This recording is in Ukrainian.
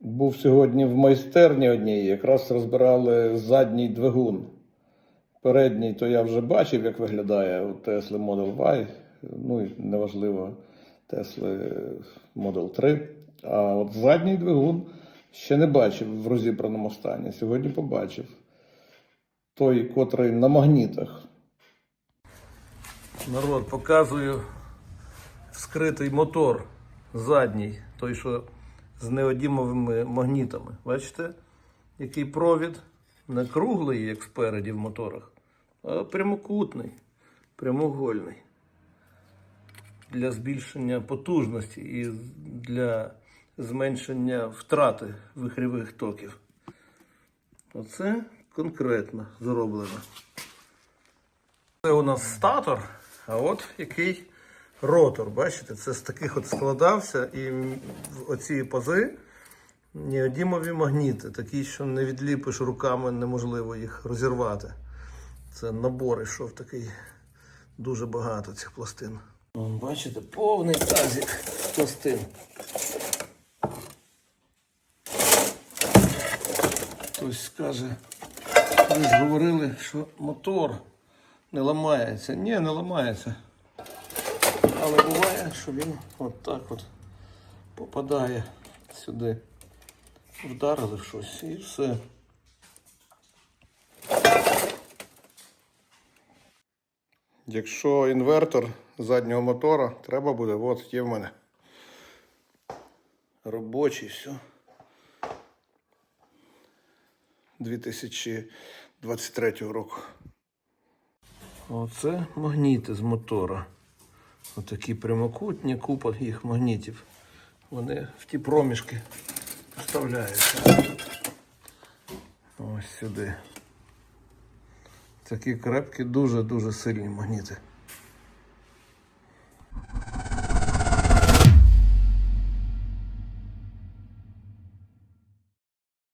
Був сьогодні в майстерні одній, якраз розбирали задній двигун. Передній то я вже бачив, як виглядає у Tesla Model Y, ну і неважливо, Tesla Model 3. А от задній двигун ще не бачив в розібраному стані. Сьогодні побачив. Той, котрий на магнітах. Народ, показую скритий мотор задній, той, що з неодімовими магнітами. Бачите, який провід не круглий, як спереді в моторах, а прямокутний, прямоугольний. Для збільшення потужності і для зменшення втрати вихрівих токів. Оце конкретно зроблено. Це у нас статор, а от який ротор. Бачите, це з таких от складався і в оці пази неодімові магніти, такі, що не відліпиш руками, неможливо їх розірвати. Це набор ішов такий дуже багато цих пластин. Бачите, повний тазик пластин. Хтось скаже, ви ж говорили, що мотор не ламається. Ні, не ламається. Але буває, що він от так от попадає сюди. Вдарили в щось і все. Якщо інвертор заднього мотора, треба буде, от є в мене. Робочий, все. 2023 року. Оце магніти з мотора. Отакі прямокутні, купа їх магнітів. Вони в ті проміжки вставляються. Ось сюди. Такі крепкі, дуже-дуже сильні магніти.